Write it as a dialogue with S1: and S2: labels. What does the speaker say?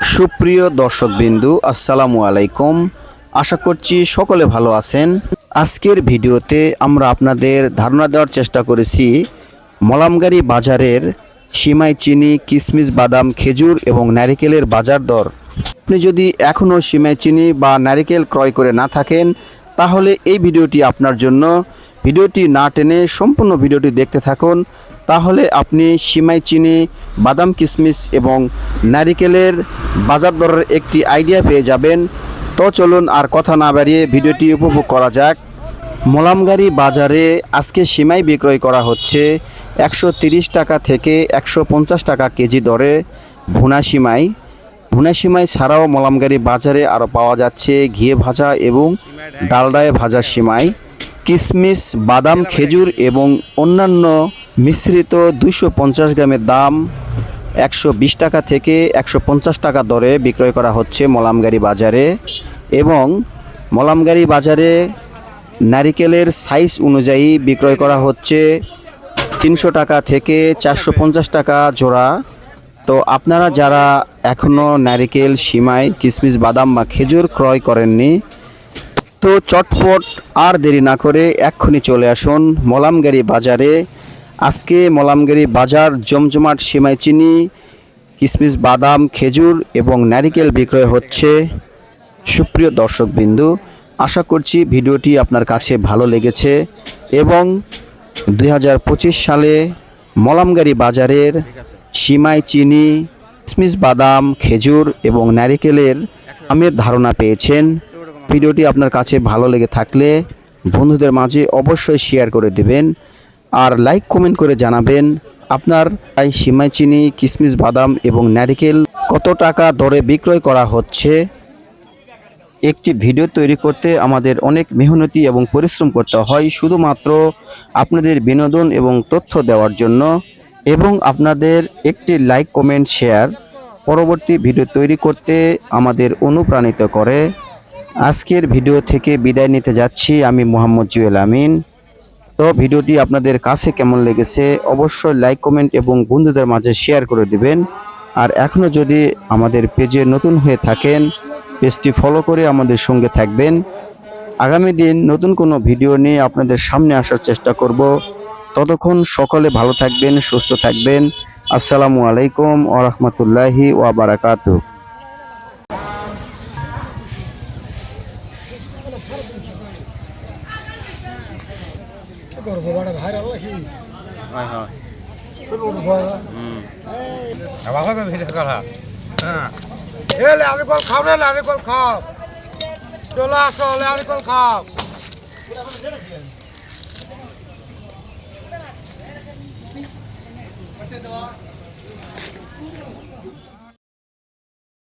S1: সুপ্রিয় দর্শকবিন্দু, আসসালামু আলাইকুম। আশা করছি সকলে ভালো আছেন। আজকের ভিডিওতে আমরা আপনাদের ধারণা দেওয়ার চেষ্টা করেছি, মলামগাড়ি বাজারের সিমাই চিনি কিশমিশ বাদাম, খেজুর এবং নারিকেলের বাজার দর। আপনি যদি এখনও সিমাই চিনি বা নারিকেল ক্রয় করে না থাকেন, তাহলে এই ভিডিওটি আপনার জন্য। ভিডিওটি না টেনে সম্পূর্ণ ভিডিওটি দেখতে থাকুন, তাহলে আপনি সিমাই চিনি বাদাম কিশমিশ এবং নারিকেলের বাজার দরের একটি আইডিয়া পেয়ে যাবেন। তো চলুন আর কথা না বাড়িয়ে ভিডিওটি উপভোগ করা যাক। মোলামগাড়ি বাজারে আজকে সিমাই বিক্রয় করা হচ্ছে একশো টাকা থেকে একশো পঞ্চাশ টাকা কেজি দরে ভুনা সিমাই। ভুনা সিমাই ছাড়াও মোলামগাড়ি বাজারে আরও পাওয়া যাচ্ছে ঘিয়ে ভাজা এবং ডালডায় ভাজা সিমাই। কিশমিশ বাদাম, খেজুর এবং অন্যান্য মিশ্রিত দুইশো পঞ্চাশ গ্রামের দাম একশো বিশ টাকা থেকে একশো পঞ্চাশ টাকা দরে বিক্রয় করা হচ্ছে মলামগাড়ি বাজারে এবং মলামগাড়ি বাজারে নারিকেলের সাইজ অনুযায়ী বিক্রয় করা হচ্ছে তিনশো টাকা থেকে চারশো পঞ্চাশ টাকা জোড়া। তো আপনারা যারা এখনও নারিকেল, সিমাই কিশমিশ বাদাম বা খেজুর ক্রয় করেননি, তো চটপট আর দেরি না করে এক্ষুনি চলে আসুন মলামগাড়ি বাজারে আজকে মলামগাড়ি বাজার জমজমাট সিমাই চিনি কিশমিশ বাদাম, খেজুর এবং নারিকেল বিক্রয় হচ্ছে। সুপ্রিয় দর্শকবিন্দু, আশা করছি ভিডিওটি আপনার কাছে ভালো লেগেছে এবং দু হাজার পঁচিশ সালে মলামগারি বাজারের সিমাই চিনি কিশমিশ বাদাম, খেজুর এবং নারিকেলের আমের ধারণা পেয়েছেন। ভিডিওটি আপনার কাছে ভালো লেগে থাকলে বন্ধুদের মাঝে অবশ্যই শেয়ার করে দেবেন। আর লাইক কমেন্ট করে জানাবেন আপনার এই সিমাই চিনি কিশমিশ বাদাম এবং নারিকেল কত টাকা দরে বিক্রয় করা হচ্ছে। একটি ভিডিও তৈরি করতে আমাদের অনেক মেহনতি এবং পরিশ্রম করতে হয়, শুধুমাত্র আপনাদের বিনোদন এবং তথ্য দেওয়ার জন্য। এবং আপনাদের একটি লাইক কমেন্ট শেয়ার পরবর্তী ভিডিও তৈরি করতে আমাদের অনুপ্রাণিত করে। আজকের ভিডিও থেকে বিদায় নিতে যাচ্ছি, আমি মোহাম্মদ জুয়েল আমিন। তো ভিডিওটি আপনাদের কাছে কেমন লেগেছে অবশ্যই লাইক কমেন্ট এবং বন্ধুদের মাঝে শেয়ার করে দিবেন। আর এখনও যদি আমাদের পেজে নতুন হয়ে থাকেন, পেজটি ফলো করে আমাদের সঙ্গে থাকবেন। আগামী দিন নতুন কোনো ভিডিও নিয়ে আপনাদের সামনে আসার চেষ্টা করব। ততক্ষণ সকলে ভালো থাকবেন, সুস্থ থাকবেন। আসসালামু আলাইকুম ওয়া রাহমাতুল্লাহি
S2: করব বড় ভাইরাল নাকি
S3: হয় হয়। করা হ্যাঁ।
S2: এ লারিকল খাও রে লারিকল খাও। চলে আসো লারিকল খাও।